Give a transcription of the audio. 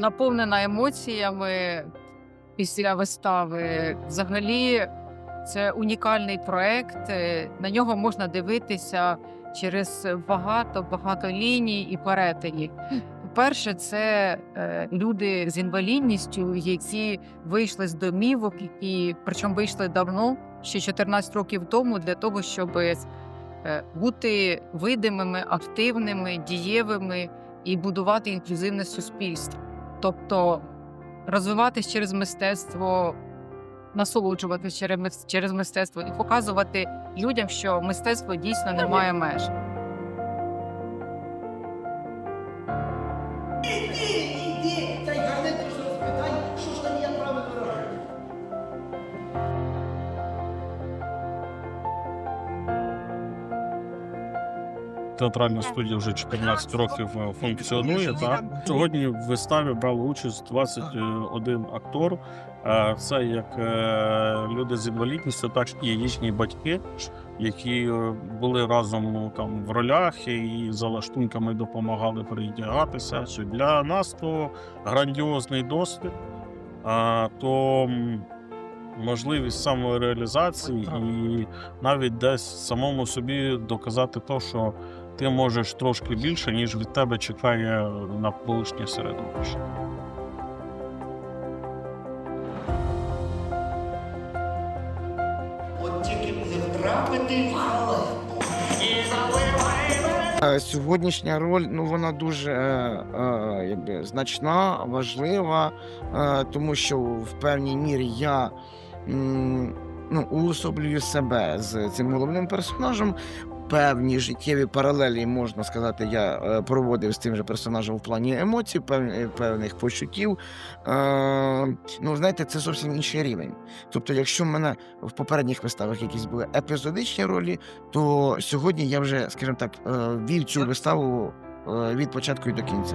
наповнена емоціями після вистави. Взагалі, це унікальний проект. е, На нього можна дивитися через багато-багато ліній і перетинів. По-перше, це е, люди з інвалідністю, які вийшли з домівок, які причому вийшли давно, ще 14 років тому, для того, щоб е, бути видимими, активними, дієвими і будувати інклюзивне суспільство. Тобто розвиватись через мистецтво, насолоджуватись через мистецтво і показувати людям, що мистецтво дійсно не має меж. Театральна студія вже 14 років е, функціонує. Так? Сьогодні в виставі брали участь 21 актор. Е, Це як е, люди з інвалідністю, так і їхні батьки, які були разом ну, там в ролях і за лаштунками допомагали передягатися. Для нас то грандіозний досвід, то можливість самореалізації і навіть десь самому собі доказати то, що ти можеш трошки більше, ніж від тебе чекає навколишнє середовище. От тільки не втрапити в халепу. Е, Сьогоднішня роль ну вона дуже е, е, якби значна, важлива, е, тому що в певній мірі я м, ну, уособлюю себе з цим головним персонажем. Певні життєві паралелі, можна сказати, я е, проводив з тим же персонажем в плані емоцій, певних почуттів. Е, ну, знаєте, це зовсім інший рівень. Тобто, якщо в мене в попередніх виставах якісь були епізодичні ролі, то сьогодні я вже, скажімо так, е, вів цю виставу е, від початку і до кінця.